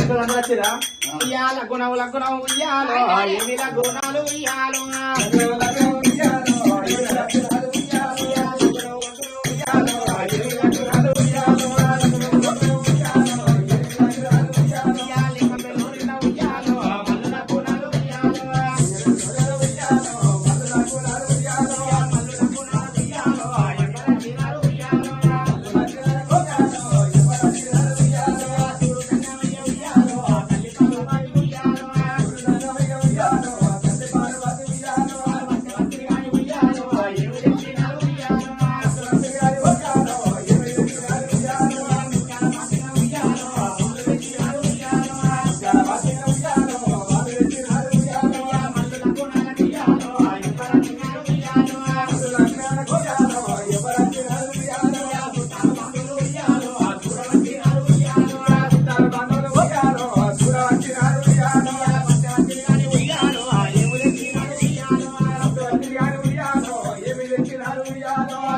ఇప్పుడు అందరూ వచ్చిరా ఉయ్యాల గుణవు లగ్గుణం ఉయ్యాలో గుణాలు ఉయ్యాలో?